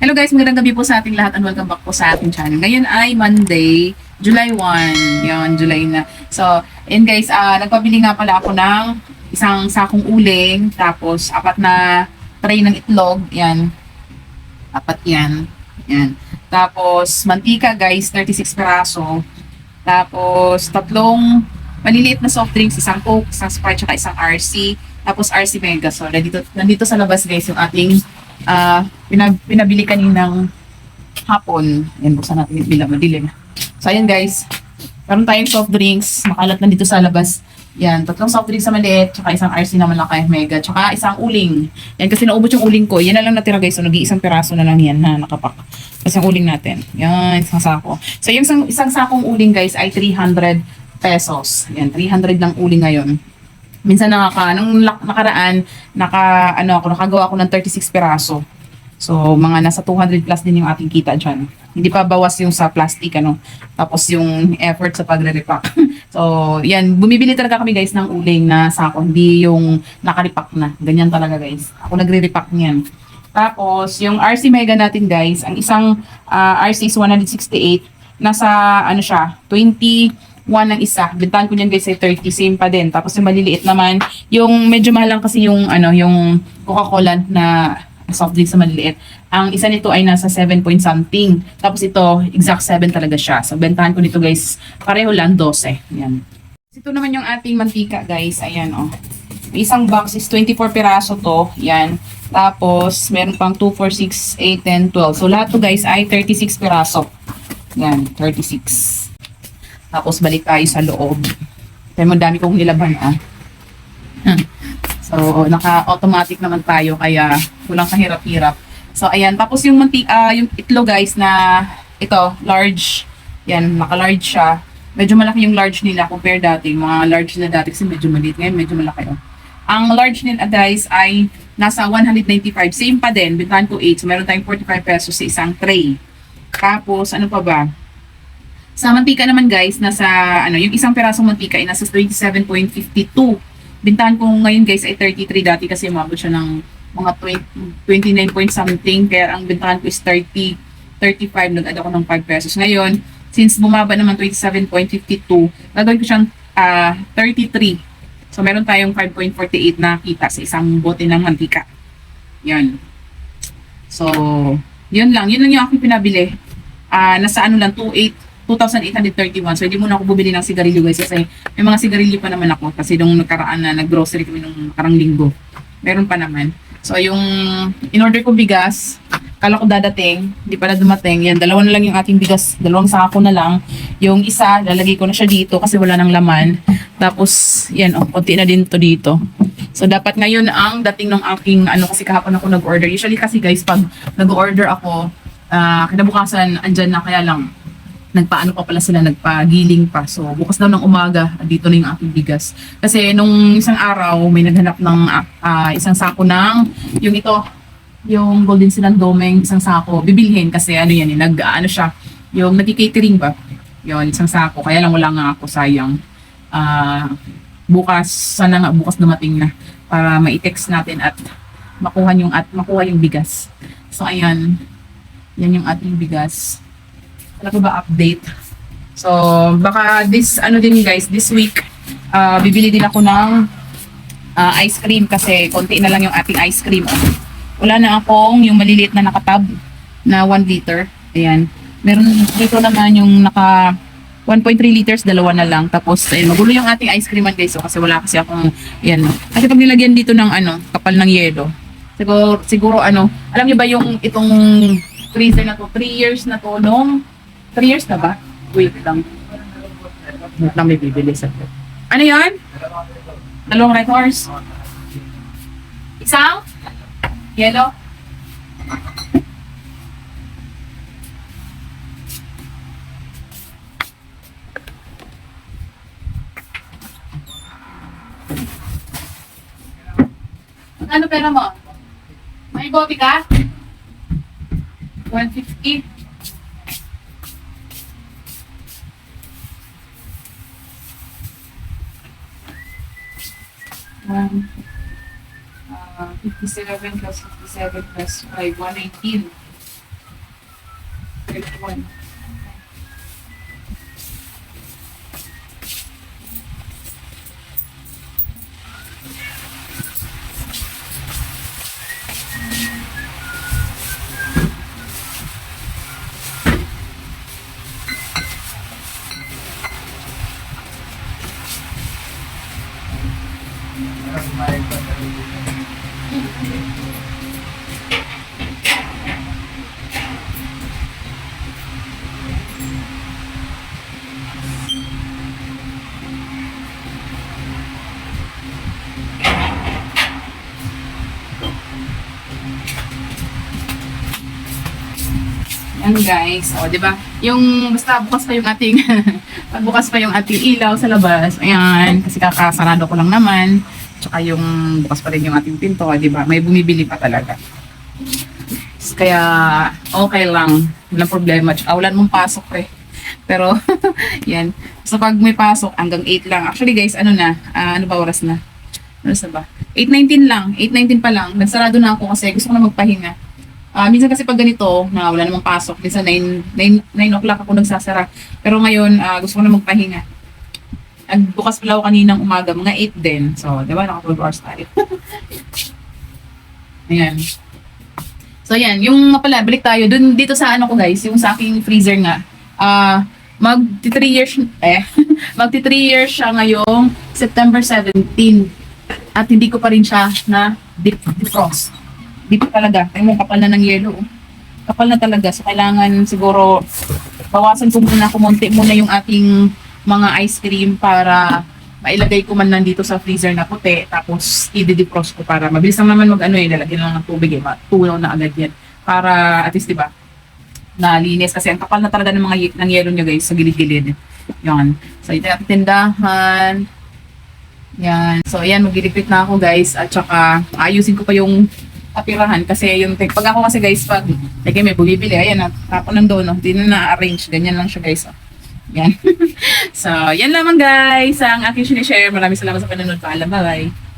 Hello guys, magandang gabi po sa ating lahat and welcome back po sa ating channel. Ngayon ay Monday, July 1. Yon, July na. So, ayun guys, ah nagpabili nga pala ako ng isang sakong uling, tapos apat na tray ng itlog. Yan. Apat yan. Yan. Tapos, mantika guys, 36 peraso. Tapos, tatlong maliliit na soft drinks, isang Coke, isang Sprite, tsaka isang RC. Tapos, RC Mega. So, nandito, nandito sa labas guys yung ating ah pinab- pinabili kaninang hapon. Yan, buksan natin yung bila, madilim. So, ayan guys. Meron tayong soft drinks. Makalat na dito sa labas. Yan, tatlong soft drinks na maliit, tsaka isang RC na malaki, mega, tsaka isang uling. Yan, kasi naubos yung uling ko. Yan na lang natira guys. So, nag-iisang piraso na lang yan na nakapak. Kasi yung uling natin. Yan, isang sako. So, yung isang, isang sakong uling guys ay 300 pesos. Yan, 300 lang uling ngayon minsan nakaka, nung nakaraan, naka, ano ako, nakagawa ako ng 36 peraso. So, mga nasa 200 plus din yung ating kita dyan. Hindi pa bawas yung sa plastic, ano. Tapos yung effort sa pagre-repack. so, yan. Bumibili talaga kami guys ng uling na sako. Hindi yung nakaripak na. Ganyan talaga guys. Ako nagre-repack niyan. Tapos, yung RC Mega natin guys, ang isang ah, RC is 168. Nasa, ano siya, 20 one ng isa. Bintahan ko niyan guys ay 30, same pa din. Tapos yung maliliit naman, yung medyo mahal lang kasi yung ano, yung Coca-Cola na soft drinks na maliliit. Ang isa nito ay nasa 7 point something. Tapos ito, exact 7 talaga siya. So bentahan ko nito guys, pareho lang 12. Yan. Ito naman yung ating mantika guys. Ayan oh. Isang box is 24 piraso to. Yan. Tapos, meron pang 2, 4, 6, 8, 10, 12. So, lahat to guys ay 36 piraso. Yan, 36. Tapos balik tayo sa loob. Kaya mo dami kong nilaban ah. so, naka-automatic naman tayo kaya walang kahirap-hirap. So, ayan. Tapos yung manti ah, yung itlog guys na ito, large. Yan, naka-large siya. Medyo malaki yung large nila compare dati. Mga large na dati kasi medyo maliit. Ngayon, medyo malaki. Oh. Ang large nila guys ay nasa 195. Same pa din. Bintahan ko 8. So, meron tayong 45 pesos sa isang tray. Tapos, ano pa ba? Sa mantika naman guys, nasa ano, yung isang perasong mantika ay nasa 27.52. Bintahan ko ngayon guys ay 33 dati kasi umabot siya ng mga 20, 29 point something. Kaya ang bintahan ko is 30, 35. Nag-add ako ng 5 pesos. Ngayon, since bumaba naman 27.52, gagawin ko siyang ah, 33. So meron tayong 5.48 na kita sa isang bote ng mantika. Yan. So, yun lang. Yun lang yung aking pinabili. Ah, nasa ano lang, 28 2,831. So, hindi muna ako bumili ng sigarilyo guys kasi may mga sigarilyo pa naman ako kasi nung nagkaraan na nag-grocery kami nung nakarang linggo. Meron pa naman. So, yung in-order ko bigas, kala ko dadating, hindi pala dumating. Yan, dalawa na lang yung ating bigas, dalawang sako na lang. Yung isa, lalagay ko na siya dito kasi wala nang laman. Tapos, yan, oh, konti na din to dito. So, dapat ngayon ang dating ng aking, ano, kasi kahapon ako nag-order. Usually kasi guys, pag nag-order ako, ah, kinabukasan, andyan na kaya lang, nagpaano pa pala sila, nagpagiling pa. So, bukas daw ng umaga, dito na yung aking bigas. Kasi nung isang araw, may naghanap ng ah, isang sako ng, yung ito, yung Golden Silang Domeng, isang sako, bibilhin kasi ano yan, eh, nag, ano siya, yung nag-catering ba? Yun, isang sako. Kaya lang wala nga ako, sayang. Ah, bukas, sana nga bukas dumating na para ma-text natin at makuha yung at makuha yung bigas. So ayan, yan yung ating bigas ano ba update. So, baka this, ano din guys, this week, ah, bibili din ako ng ah, ice cream kasi konti na lang yung ating ice cream. Oh. Wala na akong yung maliliit na nakatab na 1 liter. Ayan. Meron dito naman yung naka 1.3 liters, dalawa na lang. Tapos, ayun, magulo yung ating ice cream guys. So, kasi wala kasi akong, ayan. Kasi pag nilagyan dito ng ano, kapal ng yelo, siguro, siguro ano, alam niyo ba yung itong freezer na to, 3 years na to, nung 3 years na ba? Wait lang. Wait lang, may bibili sa Ano yan? Dalawang red horse? Isang? Yellow? Ano pera mo? May bote ka? 150? uh, 57 plus 57 plus 5, 119. 31. Yan guys. O, di ba? Yung basta bukas pa yung ating pagbukas pa yung ating ilaw sa labas. Ayan, kasi kakasarado ko lang naman. Tsaka yung bukas pa rin yung ating pinto, di ba? May bumibili pa talaga. Kaya okay lang. Walang problema. Tsaka ulan mong pasok eh. Pero, yan. So, pag may pasok, hanggang 8 lang. Actually, guys, ano na? ah, ano ba oras na? Ano sa ba? 8.19 lang. 8.19 pa lang. Nagsarado na ako kasi gusto ko na magpahinga. Ah, minsan kasi pag ganito, na wala namang pasok, minsan 9, 9, 9 o'clock ako nagsasara. Pero ngayon, ah, gusto ko na magpahinga. Nagbukas pala ako kaninang umaga, mga 8 din. So, di ba, naka 12 hours tayo. Ayan. So, yan. Yung pala, balik tayo. Dun, dito sa ano ko guys, yung sa aking freezer nga. Ah, mag 3 years, eh, mag 3 years siya ngayong September 17. At hindi ko pa rin siya na defrost. Deep talaga. Ay mo, kapal na ng yelo. oh. Kapal na talaga. So, kailangan siguro bawasan ko muna, kumonti muna yung ating mga ice cream para mailagay ko man lang dito sa freezer na puti tapos i-defrost ko para mabilis lang naman mag ano eh, lalagyan lang ng tubig eh, matunaw na agad yan. Para at least, di ba, nalinis kasi ang kapal na talaga ng mga ng yelo nyo guys sa gilid-gilid. Yan. So, ito yung tindahan. Yan. So, ayan, mag-repeat na ako guys. At saka, ayusin ko pa yung kapirahan kasi yung pag ako kasi guys pag like may bumibili ayan na tapon ng dono hindi na na-arrange ganyan lang siya guys oh. Yan. So yan lamang guys ang aking sinishare. Maraming salamat sa panonood. Paalam. Bye bye